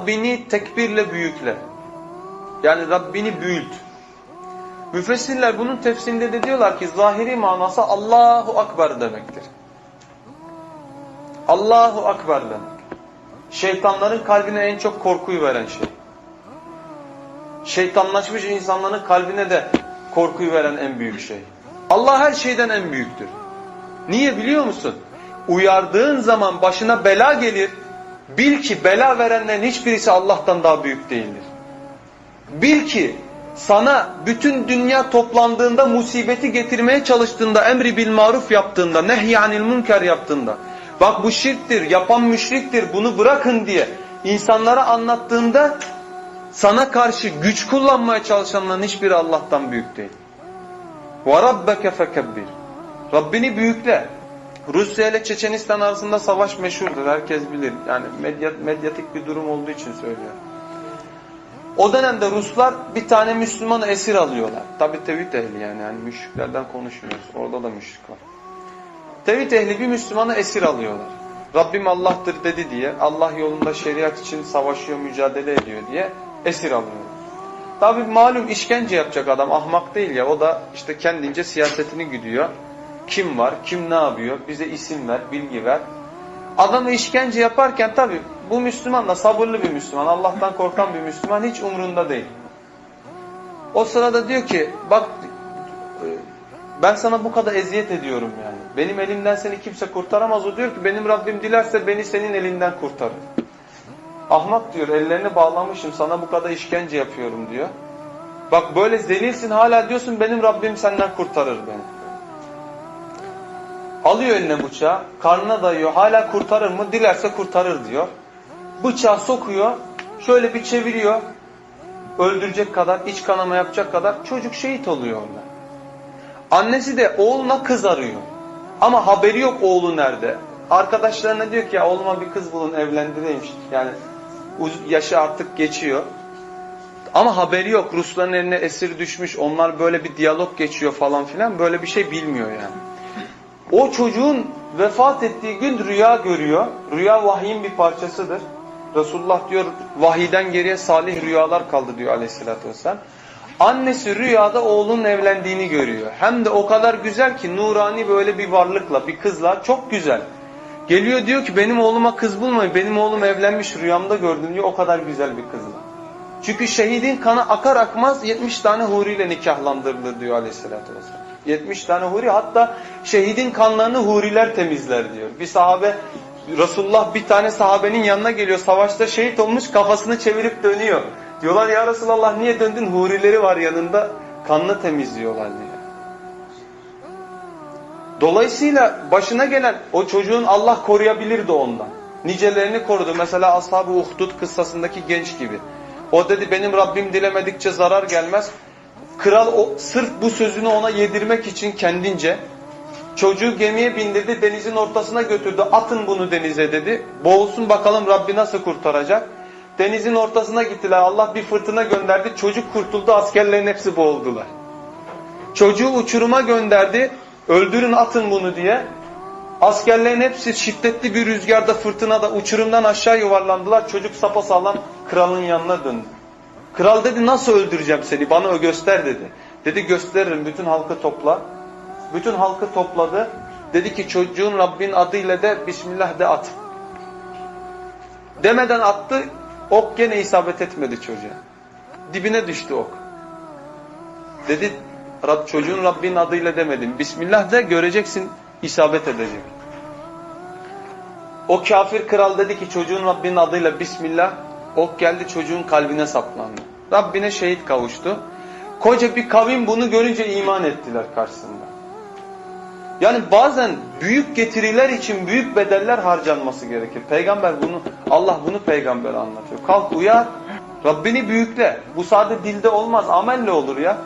Rabbini tekbirle büyükle. Yani Rabbini büyült. Müfessirler bunun tefsirinde de diyorlar ki zahiri manası Allahu Akbar demektir. Allahu Akbar demek. Şeytanların kalbine en çok korkuyu veren şey. Şeytanlaşmış insanların kalbine de korkuyu veren en büyük şey. Allah her şeyden en büyüktür. Niye biliyor musun? Uyardığın zaman başına bela gelir. Bil ki bela verenlerin hiçbirisi Allah'tan daha büyük değildir. Bil ki sana bütün dünya toplandığında musibeti getirmeye çalıştığında emri bil maruf yaptığında nehyanil münker yaptığında bak bu şirktir yapan müşriktir bunu bırakın diye insanlara anlattığında sana karşı güç kullanmaya çalışanların hiçbiri Allah'tan büyük değil. وَرَبَّكَ فَكَبِّرْ Rabbini büyükle. Rusya ile Çeçenistan arasında savaş meşhurdur. Herkes bilir. Yani medya, medyatik bir durum olduğu için söylüyorum. O dönemde Ruslar bir tane Müslümanı esir alıyorlar. Tabi tevhid ehli yani. yani müşriklerden konuşmuyoruz. Orada da müşrik var. Tevhid ehli bir Müslümanı esir alıyorlar. Rabbim Allah'tır dedi diye, Allah yolunda şeriat için savaşıyor, mücadele ediyor diye esir alıyorlar. Tabi malum işkence yapacak adam ahmak değil ya. O da işte kendince siyasetini güdüyor. Kim var, kim ne yapıyor, bize isim ver, bilgi ver. Adamı işkence yaparken tabi bu Müslüman da sabırlı bir Müslüman, Allah'tan korkan bir Müslüman hiç umrunda değil. O sırada diyor ki bak ben sana bu kadar eziyet ediyorum yani. Benim elimden seni kimse kurtaramaz. O diyor ki benim Rabbim dilerse beni senin elinden kurtarır. Ahmak diyor ellerini bağlamışım sana bu kadar işkence yapıyorum diyor. Bak böyle zelilsin hala diyorsun benim Rabbim senden kurtarır beni. Alıyor eline bıçağı, karnına dayıyor. Hala kurtarır mı? Dilerse kurtarır diyor. Bıçağı sokuyor, şöyle bir çeviriyor. Öldürecek kadar, iç kanama yapacak kadar çocuk şehit oluyor orada. Annesi de oğluna kız arıyor. Ama haberi yok oğlu nerede. Arkadaşlarına diyor ki ya oğluma bir kız bulun evlendireyim. Yani yaşı artık geçiyor. Ama haberi yok. Rusların eline esir düşmüş. Onlar böyle bir diyalog geçiyor falan filan. Böyle bir şey bilmiyor yani. O çocuğun vefat ettiği gün rüya görüyor. Rüya vahyin bir parçasıdır. Resulullah diyor vahiden geriye salih rüyalar kaldı diyor aleyhissalatü vesselam. Annesi rüyada oğlunun evlendiğini görüyor. Hem de o kadar güzel ki nurani böyle bir varlıkla, bir kızla çok güzel. Geliyor diyor ki benim oğluma kız bulmayın. Benim oğlum evlenmiş rüyamda gördüm diyor o kadar güzel bir kızla. Çünkü şehidin kanı akar akmaz 70 tane huriyle nikahlandırılır diyor aleyhissalatü vesselam. 70 tane huri hatta şehidin kanlarını huriler temizler diyor. Bir sahabe Resulullah bir tane sahabenin yanına geliyor savaşta şehit olmuş kafasını çevirip dönüyor. Diyorlar ya Resulallah niye döndün hurileri var yanında kanını temizliyorlar diyor. Dolayısıyla başına gelen o çocuğun Allah koruyabilirdi ondan. Nicelerini korudu. Mesela Ashab-ı kıssasındaki genç gibi. O dedi benim Rabbim dilemedikçe zarar gelmez. Kral o, sırf bu sözünü ona yedirmek için kendince çocuğu gemiye bindirdi denizin ortasına götürdü. Atın bunu denize dedi. Boğulsun bakalım Rabbi nasıl kurtaracak. Denizin ortasına gittiler. Allah bir fırtına gönderdi. Çocuk kurtuldu. Askerlerin hepsi boğuldular. Çocuğu uçuruma gönderdi. Öldürün atın bunu diye. Askerlerin hepsi şiddetli bir rüzgarda fırtınada uçurumdan aşağı yuvarlandılar. Çocuk sapasağlam kralın yanına döndü. Kral dedi nasıl öldüreceğim seni bana göster dedi. Dedi gösteririm bütün halkı topla. Bütün halkı topladı. Dedi ki çocuğun Rabbin adıyla de Bismillah de at. Demeden attı ok gene isabet etmedi çocuğa. Dibine düştü ok. Dedi Rab, çocuğun Rabbin adıyla demedim. Bismillah de göreceksin isabet edecek. O kafir kral dedi ki çocuğun Rabbin adıyla Bismillah. Ok geldi çocuğun kalbine saplandı. Rabbine şehit kavuştu. Koca bir kavim bunu görünce iman ettiler karşısında. Yani bazen büyük getiriler için büyük bedeller harcanması gerekir. Peygamber bunu, Allah bunu peygamber anlatıyor. Kalk uyar, Rabbini büyükle. Bu sadece dilde olmaz, amelle olur ya.